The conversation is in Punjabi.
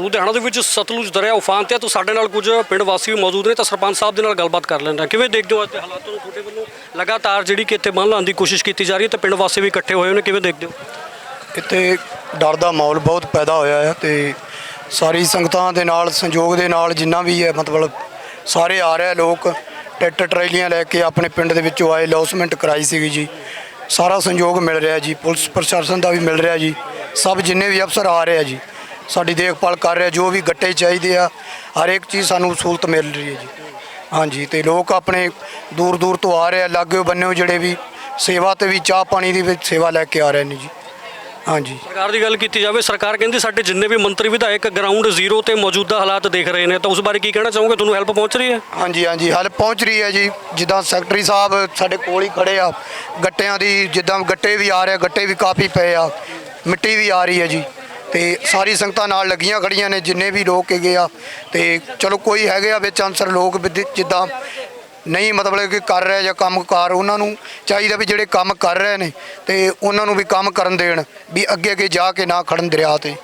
ਲੁਧਿਆਣਾ ਦੇ ਵਿੱਚ ਸਤਲੁਜ ਦਰਿਆ ਉਫਾਨ ਤੇ ਆ। ਤਾਂ ਸਾਡੇ ਨਾਲ ਕੁਝ ਪਿੰਡ ਵਾਸੀ ਵੀ ਮੌਜੂਦ ਨੇ, ਤਾਂ ਸਰਪੰਚ ਸਾਹਿਬ ਦੇ ਨਾਲ ਗੱਲਬਾਤ ਕਰ ਲੈਂਦੇ ਹਾਂ। ਕਿਵੇਂ ਦੇਖਦੇ ਹੋ ਅੱਜ ਦੇ ਹਾਲਾਤਾਂ ਨੂੰ? ਤੁਹਾਡੇ ਵੱਲੋਂ ਲਗਾਤਾਰ ਜਿਹੜੀ ਕਿ ਇੱਥੇ ਬੰਨ ਲਾਉਣ ਦੀ ਕੋਸ਼ਿਸ਼ ਕੀਤੀ ਜਾ ਰਹੀ ਹੈ, ਤੇ ਪਿੰਡ ਵਾਸੀ ਵੀ ਇਕੱਠੇ ਹੋਏ ਹੋਏ ਨੇ, ਕਿਵੇਂ ਦੇਖਦੇ ਹੋ? ਇੱਥੇ ਡਰ ਦਾ ਮਾਹੌਲ ਬਹੁਤ ਪੈਦਾ ਹੋਇਆ ਹੈ ਤੇ ਸਾਰੀ ਸੰਗਤਾਂ ਦੇ ਨਾਲ, ਸੰਯੋਗ ਦੇ ਨਾਲ ਜਿੰਨਾ ਵੀ ਹੈ, ਮਤਲਬ ਸਾਰੇ ਆ ਰਹੇ ਲੋਕ। ਟਰੈਕਟਰ, ਟਰੈਲੀਆਂ ਲੈ ਕੇ ਆਪਣੇ ਪਿੰਡ ਦੇ ਵਿੱਚੋਂ ਆਏ ਲੌਸਮੈਂਟ ਕਰਾਈ ਸੀਗੀ ਜੀ। ਸਾਰਾ ਸੰਯੋਗ ਮਿਲ ਰਿਹਾ ਜੀ, ਪੁਲਿਸ ਪ੍ਰਸ਼ਾਸਨ ਦਾ ਵੀ ਮਿਲ ਰਿਹਾ ਜੀ। ਸਭ ਜਿੰਨੇ ਵੀ ਅਫਸਰ ਆ ਰਹੇ ਆ ਜੀ। ਸਾਡੀ ਦੇਖਭਾਲ ਕਰ ਰਿਹਾ ਜੋ ਵੀ ਗੱਟੇ ਚਾਹੀਦੇ ਆ ਹਰ ਇੱਕ ਚੀਜ਼ ਸਾਨੂੰ ਸਹੂਲਤ ਮਿਲ ਰਹੀ ਹੈ ਜੀ। ਹਾਂਜੀ ਤੇ ਲੋਕ ਆਪਣੇ ਦੂਰ ਦੂਰ ਤੋਂ ਆ ਰਹੇ ਆ ਲਾਗੇ ਬੰਨਿਓ ਜਿਹੜੇ ਵੀ ਸੇਵਾ ਤੇ ਵੀ ਚਾਹ ਪਾਣੀ ਦੀ ਵੀ ਸੇਵਾ ਲੈ ਕੇ ਆ ਰਹੇ ਨੇ ਜੀ। ਹਾਂਜੀ। ਸਰਕਾਰ ਦੀ ਗੱਲ ਕੀਤੀ ਜਾਵੇ ਸਰਕਾਰ ਕਹਿੰਦੀ ਸਾਡੇ ਜਿੰਨੇ ਵੀ ਮੰਤਰੀ ਵਿਧਾਇਕ ਗਰਾਊਂਡ ਜ਼ੀਰੋ ਤੇ ਮੌਜੂਦਾ ਹਾਲਾਤ ਦੇਖ ਰਹੇ ਨੇ ਤਾਂ ਉਸ ਬਾਰੇ ਕੀ ਕਹਿਣਾ ਚਾਹੋਗੇ? ਤੁਹਾਨੂੰ ਹੈਲਪ ਪਹੁੰਚ ਰਹੀ ਹੈ? ਹਾਂਜੀ ਹਾਂਜੀ ਹਲ ਪਹੁੰਚ ਰਹੀ ਹੈ ਜੀ। ਜਿੱਦਾਂ ਸੈਕਟਰੀ ਸਾਹਿਬ ਸਾਡੇ ਕੋਲ ਹੀ ਖੜੇ ਆ ਗੱਟਿਆਂ ਦੀ ਜਿੱਦਾਂ ਗੱਟੇ ਵੀ ਆ ਰਹੇ ਆ, ਗੱਟੇ ਵੀ ਕਾਫੀ ਪਏ ਆ ਮਿੱਟੀ ਵੀ ਆ ਰਹੀ ਹੈ ਜੀ। ਤੇ ਸਾਰੀ ਸੰਗਤਾਂ ਨਾਲ ਲੱਗੀਆਂ ਖੜੀਆਂ ਨੇ, ਜਿੰਨੇ ਵੀ ਲੋਕ ਹੈਗੇ ਆ। ਤੇ ਚਲੋ ਕੋਈ ਹੈਗੇ ਆ ਵਿੱਚ ਅਨਸਰ ਲੋਕ ਵੀ ਜਿੱਦਾਂ ਨਹੀਂ ਮਤਲਬ ਕਿ ਕਰ ਰਹੇ ਜਾਂ ਕੰਮ ਕਾਰ ਉਹਨਾਂ ਨੂੰ ਚਾਹੀਦਾ ਵੀ ਜਿਹੜੇ ਕੰਮ ਕਰ ਰਹੇ ਨੇ ਤੇ ਉਹਨਾਂ ਨੂੰ ਵੀ ਕੰਮ ਕਰਨ ਦੇਣ, ਵੀ ਅੱਗੇ ਅੱਗੇ ਜਾ ਕੇ ਨਾ ਖੜਨ ਦਰਿਆ ਤੇ।